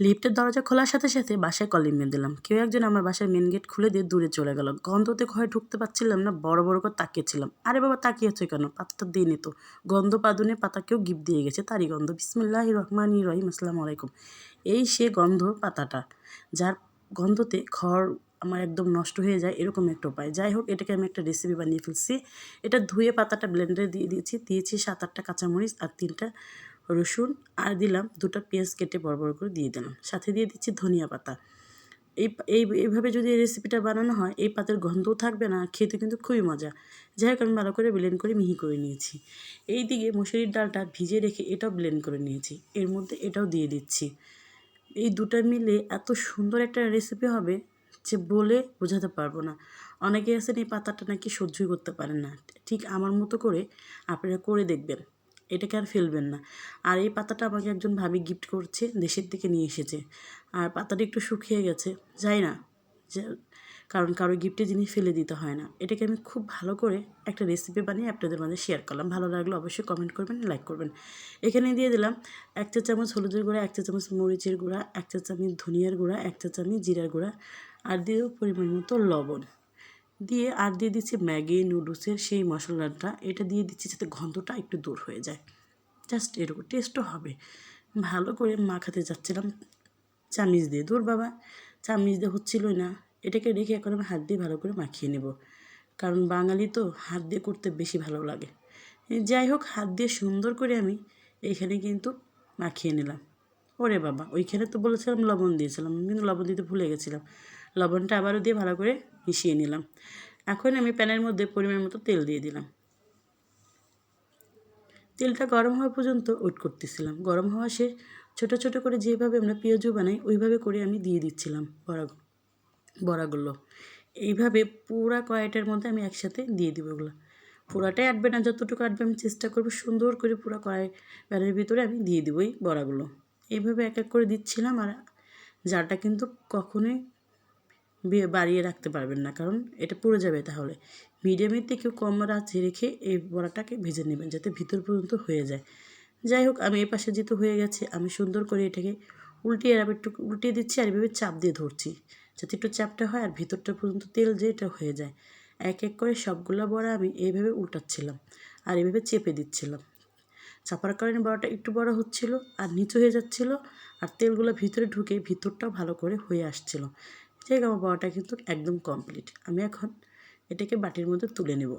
লিফটের দরজা খোলার সাথে সাথে বাসায় কলিং মেয়ে দিলাম। কেউ একজন আমার বাসার মেন গেট খুলে দিয়ে দূরে চলে গেল। গন্ধতে ঘরে ঢুকতে পারছিলাম না, বড় বড় করে তাকিয়েছিলাম। আরে বাবা, তাকিয়েছো কেন? পাত্তা দিয়ে তো। গন্ধ পাদুনে পাতাকেও গিফট দিয়ে গেছে তারই গন্ধ। বিসমিল্লাহ রহমান রহিম, আসসালামু আলাইকুম। এই সে গন্ধ পাতাটা, যার গন্ধতে ঘর আমার একদম নষ্ট হয়ে যায়, এরকম একটা উপায়। যাই হোক, এটাকে আমি একটা রেসিপি বানিয়ে ফেলছি। এটা ধুয়ে পাতাটা ব্লেন্ডারে দিয়ে দিয়েছি। দিয়েছি সাত আটটা কাঁচামরিচ আর তিনটা রসুন আর দিলাম দুটো পেঁয়াজ কেটে বড় বড় করে দিয়ে দিলাম। সাথে দিয়ে দিচ্ছি ধনিয়া পাতা। এই এই এইভাবে যদি এই রেসিপিটা বানানো হয়, এই পাতের গন্ধও থাকবে না, খেতে কিন্তু খুবই মজা। যাই হোক, আমি ভালো করে ব্লেন্ড করে মিহি করে নিয়েছি। এই দিকে মুসুরির ডালটা ভিজে রেখে এটাও ব্লেন্ড করে নিয়েছি। এর মধ্যে এটাও দিয়ে দিচ্ছি। এই দুটা মিলে এত সুন্দর একটা রেসিপি হবে যে বলে বোঝাতে পারব না। অনেকে আছেন এই পাতাটা নাকি সহ্যই করতে পারেন না। ঠিক আমার মতো করে আপনারা করে দেখবেন। এটাকে আর ফেলবেন না। আর এই পাতাটা আমাকে একজন ভাবি গিফট করছে, দেশের থেকে নিয়ে এসেছে। আর পাতাটা একটু শুকিয়ে গেছে, যাই না। কারণ কারও গিফটে জিনিস ফেলে দিতে হয় না। এটাকে আমি খুব ভালো করে একটা রেসিপি বানিয়ে আপনাদের মাঝে শেয়ার করলাম। ভালো লাগলে অবশ্যই কমেন্ট করবেন লাইক করবেন। এখানে দিয়ে দিলাম এক চা চামচ হলুদের গুঁড়া, এক চা চামচ মরিচের গুঁড়া, এক চা চামচ ধনিয়ার গুঁড়া, এক চা চামচ জিরার গুঁড়া, আর দিয়ে পরিমাণ মতো লবণ। দিয়ে আর দিয়ে দিচ্ছি ম্যাগি, নুডলসের সেই মশলাটা। এটা দিয়ে দিচ্ছি যাতে গন্ধটা একটু দূর হয়ে যায়। জাস্ট এরকম, টেস্টও হবে। ভালো করে মাখাতে যাচ্ছিলাম। চামিচ দিয়ে। দূর বাবা, চামিচ দিয়ে হচ্ছিলই না। এটাকে রেখে এখন আমি হাত দিয়ে ভালো করে মাখিয়ে নেব। কারণ বাঙালি তো হাত দিয়ে করতে বেশি ভালো লাগে। যাই হোক, হাত দিয়ে সুন্দর করে আমি এইখানে কিন্তু মাখিয়ে নিলাম। ওরে বাবা, ওইখানে তো বলেছিলাম লবণ দিয়েছিলাম। কিন্তু লবণ দিতে ভুলে গেছিলাম। লবণটা আবারও দিয়ে ভালো করে মিশিয়ে নিলাম। এখন আমি প্যানের মধ্যে পরিমাণ মতো তেল দিয়ে দিলাম। তেলটা গরম হওয়া পর্যন্ত ওয়েট করতেছিলাম। গরম হওয়া সে ছোটো ছোটো করে যেভাবে আমরা পেঁয়াজু বানাই, ওইভাবে করে আমি দিয়ে দিচ্ছিলাম বড়া, বড়াগুলো। এইভাবে পুরা কড়াইটার মধ্যে আমি একসাথে দিয়ে দিব ওগুলো। পুরাটাই আটবে না, যতটুকু আটবে আমি চেষ্টা করব সুন্দর করে পুরা কড়াই প্যানের ভিতরে আমি দিয়ে দিব এই বড়াগুলো। এইভাবে এক এক করে দিচ্ছিলাম আর জারটা কিন্তু কখনোই বাড়িয়ে রাখতে পারবেন না, কারণ এটা পুড়ে যাবে তাহলে। মিডিয়ামের থেকে কম আঁচে রেখে এই বড়াটাকে ভেজে নেবেন যাতে ভিতর পর্যন্ত হয়ে যায়। যাই হোক, আমি এই পাশে যেহেতু হয়ে গেছে, আমি সুন্দর করে এটাকে উল্টিয়ে আর একটু উল্টিয়ে দিচ্ছি আর এভাবে চাপ দিয়ে ধরছি, যাতে একটু চাপটা হয় আর ভিতরটা পর্যন্ত তেল যে এটা হয়ে যায়। এক এক করে সবগুলো বড়া আমি এইভাবে উল্টাচ্ছিলাম আর এভাবে চেপে দিচ্ছিলাম। চাপার কারণে বড়াটা একটু বড় হচ্ছিল আর নিচু হয়ে যাচ্ছিল আর তেলগুলো ভিতরে ঢুকে ভিতরটাও ভালো করে হয়ে আসছিল। ঠিক আমার বড়াটা কিন্তু একদম কমপ্লিট আমি এখন এটাকে বাটির মধ্যে তুলে নেব।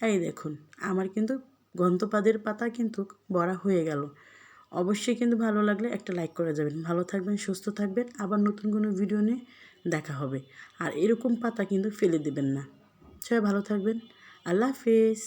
এই দেখুন, আমার কিন্তু গন্ধপাদের পাতা কিন্তু বড়া হয়ে গেল। অবশ্যই কিন্তু ভালো লাগলে একটা লাইক করে যাবেন। ভালো থাকবেন, সুস্থ থাকবেন। আবার নতুন কোনো ভিডিও নিয়ে দেখা হবে। আর এরকম পাতা কিন্তু ফেলে দেবেন না। সবাই ভালো থাকবেন। আল্লাহ হাফিজ।